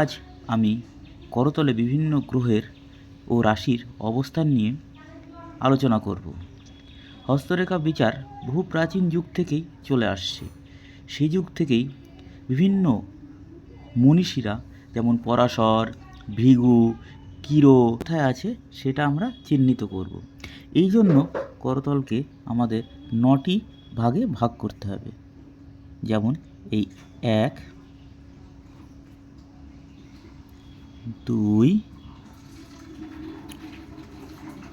আজ আমি করতলে বিভিন্ন গ্রহের ও রাশির অবস্থান নিয়ে আলোচনা করব। হস্তরেখা বিচার বহু প্রাচীন যুগ থেকেই চলে আসছে। সেই যুগ থেকেই বিভিন্ন মনীষীরা যেমন পরাশর, ভৃগু, কিরো কোথায় আছে সেটা আমরা চিহ্নিত করব। এই জন্য করতলকে আমাদের নটি ভাগে ভাগ করতে হবে। যেমন এই এক দুই,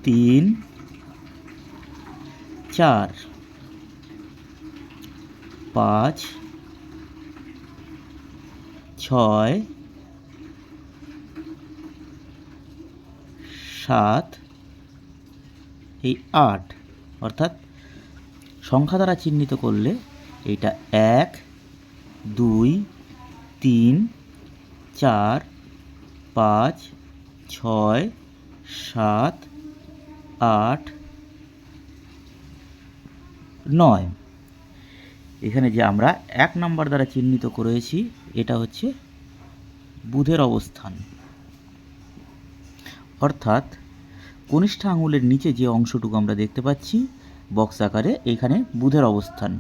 তিন, চার, পাঁচ, ছয়, সাত, এই আট। অর্থাৎ সংখ্যা দ্বারা চিহ্নিত করলে এইটা এক, দুই, তিন, চার পাঁচ, ছয়, সাত, আট, নয়। এখানে যে আমরা এক নম্বর দ্বারা চিহ্নিত করেছি, এটা হচ্ছে বুধের অবস্থান। অর্থাৎ কনিষ্ঠ আঙুলের নিচে যে অংশটুকু আমরা দেখতে পাচ্ছি, বক্স আকারে এখানে বুধের অবস্থান।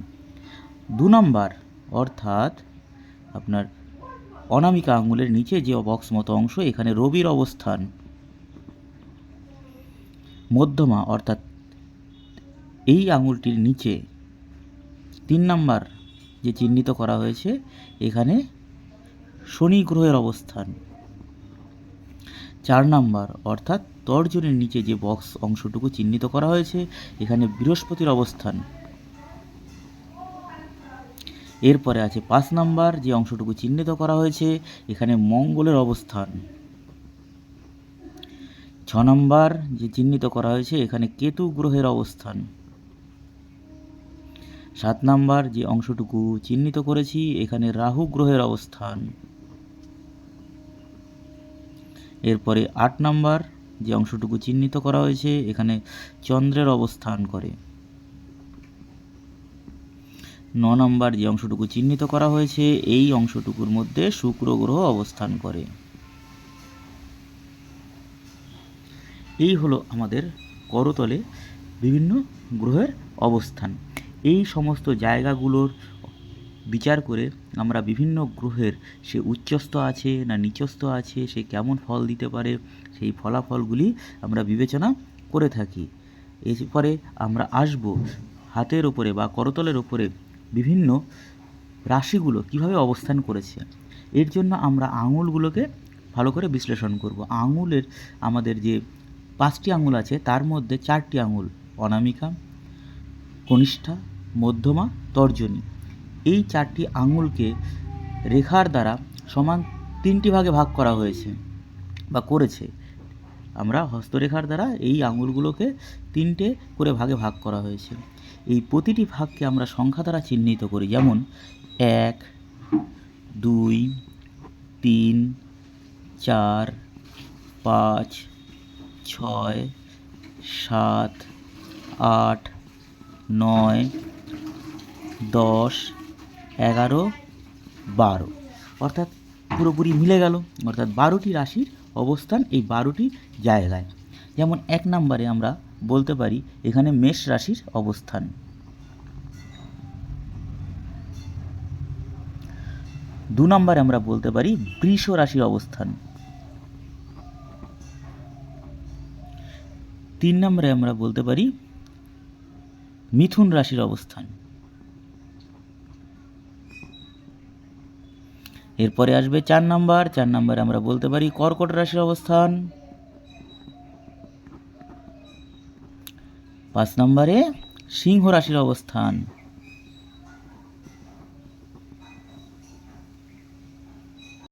দু নম্বর, অর্থাৎ আপনার অনামিকা আঙুলের নিচে যে বক্স মতো অংশ, এখানে রবির অবস্থান। মধ্যমা, অর্থাৎ এই আঙুলটির নিচে। তিন নাম্বার যে চিহ্নিত করা হয়েছে, এখানে শনি গ্রহের অবস্থান। চার নাম্বার, অর্থাৎ তর্জনের নিচে যে বক্স অংশটুকু চিহ্নিত করা হয়েছে, এখানে বৃহস্পতির অবস্থান। এরপরে আছে পাঁচ নাম্বার, যে অংশটুকু চিহ্নিত করা হয়েছে, এখানে মঙ্গলের অবস্থান। ছ নম্বর, যে চিহ্নিত করা হয়েছে, এখানে কেতু গ্রহের অবস্থান। সাত নাম্বার, যে অংশটুকু চিহ্নিত করেছি, এখানে রাহু গ্রহের অবস্থান। এরপরে আট নাম্বার, যে অংশটুকু চিহ্নিত করা হয়েছে, এখানে চন্দ্রের অবস্থান করে। ন নম্বর যে অংশটুকু চিহ্নিত করা হয়েছে, এই অংশটুকুর মধ্যে শুক্র গ্রহ অবস্থান করে। এই হলো আমাদের করতলে বিভিন্ন গ্রহের অবস্থান। এই সমস্ত জায়গাগুলোর বিচার করে আমরা বিভিন্ন গ্রহের সে উচ্চস্থ আছে না নিচস্থ আছে, সে কেমন ফল দিতে পারে, সেই ফলাফলগুলি আমরা বিবেচনা করে থাকি। এরপরে আমরা আসব হাতের ওপরে বা করতলের ওপরে বিভিন্ন রাশিগুলো কীভাবে অবস্থান করেছে, এর জন্য আমরা আঙুলগুলোকে ভালো করে বিশ্লেষণ করব। আঙুলের আমাদের যে পাঁচটি আঙুল আছে, তার মধ্যে চারটি আঙুল অনামিকা, কনিষ্ঠা, মধ্যমা, তর্জনী। এই চারটি আঙুলকে রেখার দ্বারা সমান তিনটি ভাগে ভাগ করা হয়েছে বা করেছে। আমরা হস্তরেখার দ্বারা এই আঙুলগুলোকে তিনটে করে ভাগে ভাগ করা হয়েছে। এই প্রতিটি ভাগকে আমরা সংখ্যা দ্বারা চিহ্নিত করি। যেমন এক, দুই, তিন, চার, পাঁচ, ছয়, সাত, আট, নয়, দশ, এগারো, বারো। অর্থাৎ পুরোপুরি মিলে গেল। অর্থাৎ বারোটি রাশির অবস্থান এই বারোটি জায়গায়। যেমন এক নম্বরে আমরা বলতে পারি, এখানে মেষ রাশির অবস্থান। দু নম্বরে আমরা বলতে পারি, বৃষ রাশির অবস্থান। তিন নম্বরে আমরা বলতে পারি, মিথুন রাশির অবস্থান। এরপরে আসবে চার নাম্বার, চার নাম্বারে আমরা বলতে পারি কর্কট রাশির অবস্থান। পাঁচ নম্বরে সিংহ রাশির অবস্থান।